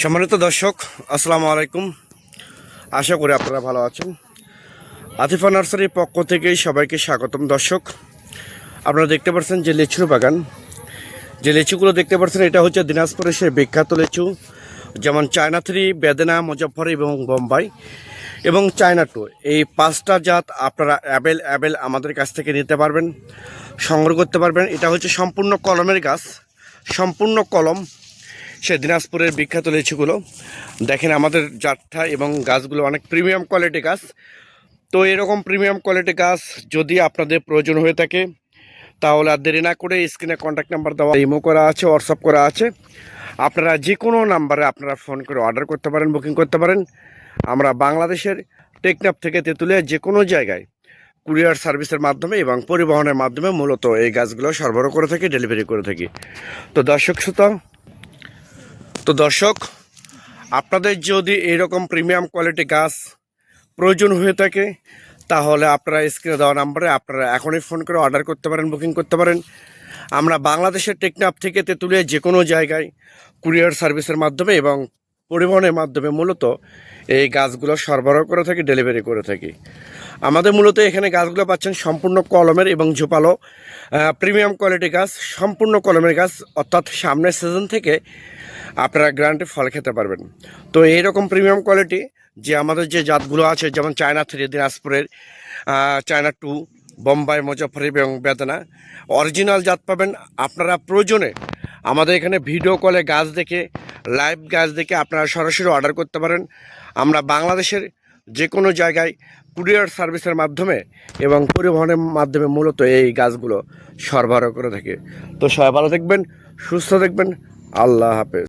সম্মানিত দর্শক, আসসালামু আলাইকুম। আশা করি আপনারা ভালো আছেন। আতিফা নার্সারির পক্ষ থেকে সবাইকে স্বাগতম দর্শক। আপনারা দেখতে পাচ্ছেন যে লিচুর বাগান। যে লিচুগুলো দেখতে পাচ্ছেন, এটা হচ্ছে দিনাজপুরের সেই বিখ্যাত লিচু, যেমন চায়না থ্রি, বেদেনা মুজফর এবং বোম্বাই এবং চায়না টু। এই পাঁচটা জাত আপনারা অ্যাবেল অ্যাবেল আমাদের কাছ থেকে নিতে পারবেন, সংগ্রহ করতে পারবেন। এটা হচ্ছে সম্পূর্ণ কলমের গাছ, সম্পূর্ণ কলম সে দিনাজপুরের বিখ্যাত লিচুগুলো। দেখেন আমাদের জাতটা এবং গাছগুলো অনেক প্রিমিয়াম কোয়ালিটি গাছ। তো এরকম প্রিমিয়াম কোয়ালিটি গাছ যদি আপনাদের প্রয়োজন হয়ে থাকে, তাহলে আর দেরি না করে স্ক্রিনে কন্ট্যাক্ট নাম্বার দেওয়া ইমো করা আছে হোয়াটসঅ্যাপ করা আছে। আপনারা যে কোনো নাম্বারে আপনারা ফোন করে অর্ডার করতে পারেন বুকিং করতে পারেন। আমরা বাংলাদেশের টেকনাফ থেকে তেঁতুলিয়া যে কোনো জায়গায় কুরিয়ার সার্ভিসের মাধ্যমে এবং পরিবহনের মাধ্যমে মূলত এই গাছগুলো সরবরাহ করে থাকি ডেলিভারি করে থাকি। তো দর্শক শ্রোতা তো দর্শক, আপনাদের যদি এরকম প্রিমিয়াম কোয়ালিটি গাছ প্রয়োজন হয়ে থাকে, তাহলে আপনারা স্ক্রিনে দেওয়া নাম্বারে আপনারা এখনই ফোন করে অর্ডার করতে পারেন বুকিং করতে পারেন। আমরা বাংলাদেশের টেকনাফ থেকে তেঁতুলিয়া যে কোনো জায়গায় কুরিয়ার সার্ভিসের মাধ্যমে এবং পরিবহনের মাধ্যমে মূলত এই গাছগুলো সরবরাহ করে থাকি ডেলিভারি করে থাকি। আমাদের মূলত এখানে গাছগুলো পাচ্ছেন সম্পূর্ণ কলমের এবং ঝোপালো প্রিমিয়াম কোয়ালিটি গাছ, সম্পূর্ণ কলমের গাছ, অর্থাৎ সামনের সিজন থেকে আপনারা গ্রান্টে ফল খেতে পারবেন। তো এইরকম প্রিমিয়াম কোয়ালিটি যে আমাদের যে জাতগুলো আছে, যেমন চায়না থ্রি দিনাজপুরের চায়না টু বোম্বাই মুজফর এবং বেদনা অরিজিনাল জাত পাবেন। আপনারা প্রয়োজনে আমাদের এখানে ভিডিও কলে গাছ দেখে লাইভ গাছ দেখে আপনারা সরাসরি অর্ডার করতে পারেন। আমরা বাংলাদেশের যে কোনো জায়গায় কুরিয়ার সার্ভিসের মাধ্যমে এবং পরিবহনের মাধ্যমে মূলত এই গাছগুলো সরবরাহ করে থাকে। তো সবাই ভালো দেখবেন সুস্থ দেখবেন আল্লাহ হাফেজ।